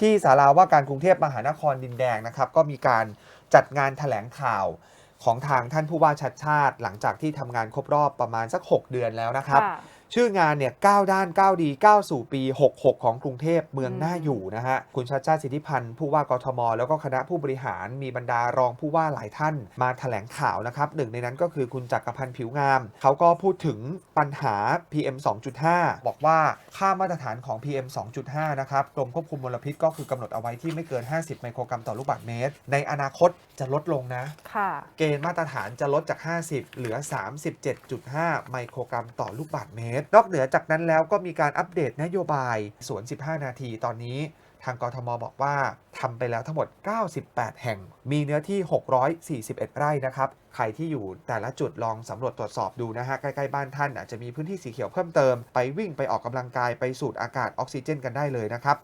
ที่ศาลาว่าการกรุงเทพมหานครดินแดงนะครับ ก็มีการจัดงานแถลงข่าวของทางท่านผู้ว่าชัดชาติ หลังจากที่ทำงานครบรอบประมาณสัก 6 เดือนแล้วนะครับ ค่ะ ชื่องานเนี่ยก้าวด้านก้าวดีก้าวสู่ปี 66 ของกรุงเทพเมืองอืมน่าอยู่นะฮะ คุณชาติชาติสิทธิพันธ์ผู้ว่ากทม แล้วก็คณะผู้บริหารมีบรรดารองผู้ว่าหลายท่านมาแถลงข่าวนะครับหนึ่งในนั้นก็คือคุณจักรพันธ์ผิวงาม เขาก็พูดถึงปัญหา PM 2.5 บอกว่าค่ามาตรฐานของ PM 2.5 นะครับกรมควบคุมมลพิษก็คือกำหนดเอาไว้ที่ไม่เกิน 50 ไมโครกรัมต่อลูกบาศก์เมตร ในอนาคตจะลดลงนะค่ะเกณฑ์มาตรฐานจะลดจาก 50 เหลือ 37.5 ไมโครกรัมต่อลูกบาศก์เมตรนอกเหนือจากนั้นแล้วก็มีการอัปเดตนโยบายสวน 15 นาทีตอนนี้ทางกทมบอกว่าทำไปแล้วทั้งหมด 98 แห่ง มีเนื้อที่ 641 ไร่นะครับ ใครที่อยู่แต่ละจุดลองสำรวจตรวจสอบดูนะฮะ ใกล้ๆบ้านท่านอาจจะมีพื้นที่สีเขียวเพิ่มเติม ไปวิ่งไปออกกำลังกายไปสูดอากาศออกซิเจนกันได้เลยนะครับ